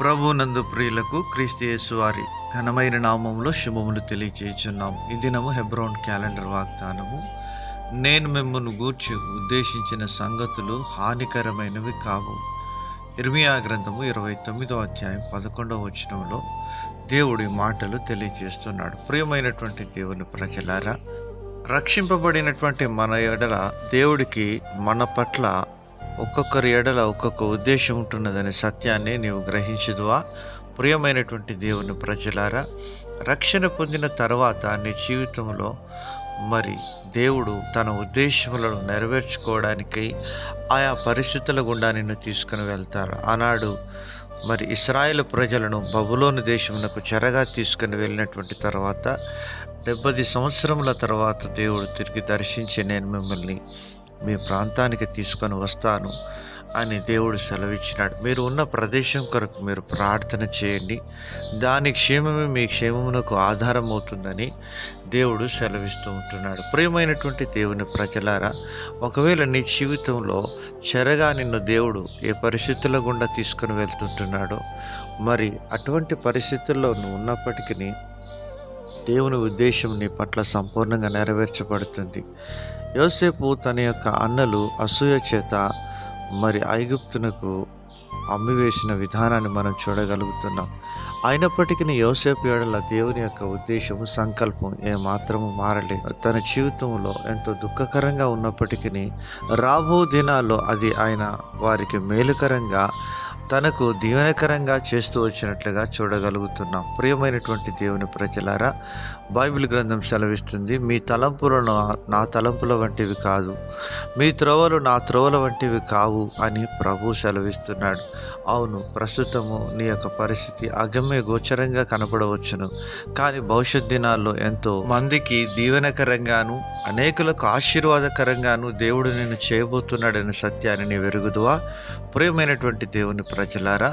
ప్రభు నందు ప్రియులకు క్రీస్తు వారి ఘనమైన నామములో శుభములు తెలియచేయుచున్నాం ఈ దినము హెబ్రోన్ క్యాలెండర్ వాగ్దానము. నేను మిమ్మల్ని గూర్చి ఉద్దేశించిన సంగతులు హానికరమైనవి కావు. ఇర్మియా గ్రంథము ఇరవై తొమ్మిదో అధ్యాయం పదకొండవ వచనంలో దేవుడి మాటలు తెలియజేస్తున్నాడు. ప్రియమైనటువంటి దేవుని ప్రజలారా రక్షింపబడినటువంటి మన ఎడల దేవుడికి మన పట్ల ఒక్కొక్కరి ఎడల ఒక్కొక్క ఉద్దేశం ఉంటున్నదనే సత్యాన్ని నీవు గ్రహించదువా? ప్రియమైనటువంటి దేవుని ప్రజలారా రక్షణ పొందిన తర్వాత నీ జీవితంలో మరి దేవుడు తన ఉద్దేశములను నెరవేర్చుకోవడానికి ఆయా పరిస్థితుల గుండా నిన్ను తీసుకుని వెళ్తారు. ఆనాడు మరి ఇస్రాయేల్ ప్రజలను బబులోని దేశమునకు చెరగా తీసుకుని వెళ్ళినటువంటి తర్వాత డెబ్బది సంవత్సరముల తర్వాత దేవుడు తిరిగి దర్శించి నేను మిమ్మల్ని మీ ప్రాంతానికి తీసుకొని వస్తాను అని దేవుడు సెలవిచ్చినాడు. మీరు ఉన్న ప్రదేశం కొరకు మీరు ప్రార్థన చేయండి. దాని క్షేమమే మీ క్షేమమునకు ఆధారం అవుతుందని దేవుడు సెలవిస్తూ ఉంటున్నాడు. ప్రియమైనటువంటి దేవుని ప్రజలారా ఒకవేళ నీ జీవితంలో చెరగా నిన్ను దేవుడు ఏ పరిస్థితుల గుండా తీసుకుని వెళ్తుంటున్నాడో మరి అటువంటి పరిస్థితుల్లో నువ్వు ఉన్నప్పటికీ దేవుని ఉద్దేశం నీ పట్ల సంపూర్ణంగా నెరవేర్చబడుతుంది. యోసేపు తన యొక్క అన్నలు అసూయ చేత మరి ఐగుప్తునకు అమ్మివేసిన విధానాన్ని మనం చూడగలుగుతున్నాం. అయినప్పటికీ యోసేపు ఏడల దేవుని యొక్క ఉద్దేశము సంకల్పం ఏమాత్రము మారలేదు. తన జీవితంలో ఎంతో దుఃఖకరంగా ఉన్నప్పటికీ రాబో దినాల్లో అది ఆయన వారికి మేలుకరంగా తనకు దీవెనకరంగా చేస్తూ వచ్చినట్లుగా చూడగలుగుతున్నాం. ప్రియమైనటువంటి దేవుని ప్రజలారా బైబిల్ గ్రంథం సెలవిస్తుంది మీ తలంపులను నా- తలంపుల వంటివి కాదు. మీ త్రోవలు నా త్రోవల వంటివి కావు అని ప్రభు సెలవిస్తున్నాడు. అవును ప్రస్తుతము నీ యొక్క పరిస్థితి అగమ్య గోచరంగా కనపడవచ్చును కానీ భవిష్యత్ దినాల్లో ఎంతో మందికి దీవెనకరంగాను అనేకులకు ఆశీర్వాదకరంగాను దేవుడు నేను చేయబోతున్నాడనే సత్యాన్ని నీ వెరుగుదువా ప్రియమైనటువంటి దేవుని ప్రజలారా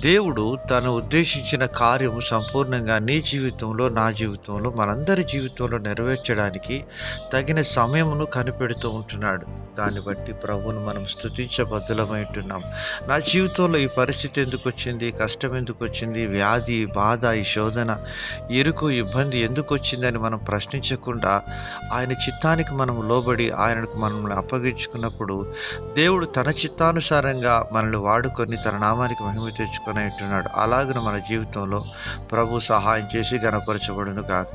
దేవుడు తను ఉద్దేశించిన కార్యము సంపూర్ణంగా నీ జీవితంలో నా జీవితంలో మనందరి జీవితంలో నెరవేర్చడానికి తగిన సమయమును కనిపెడుతూ ఉంటున్నాడు. దాన్ని బట్టి ప్రభువును మనం స్థుతించబద్దులమై ఉంటున్నాం నా జీవితంలో ఈ పరిస్థితి ఎందుకు వచ్చింది? కష్టం ఎందుకు వచ్చింది? వ్యాధి బాధ ఈ శోధన ఇరుకు ఇబ్బంది ఎందుకు వచ్చిందని మనం ప్రశ్నించకుండా ఆయన చిత్తానికి మనం లోబడి ఆయనకు మనల్ని అప్పగించుకున్నప్పుడు దేవుడు తన చిత్తానుసారంగా మనల్ని వాడుకొని తన నామానికి మహిమ తెచ్చుకొని ఉంటున్నాడు అలాగను మన జీవితంలో ప్రభు సహాయం చేసి గణపరచబడును కాదు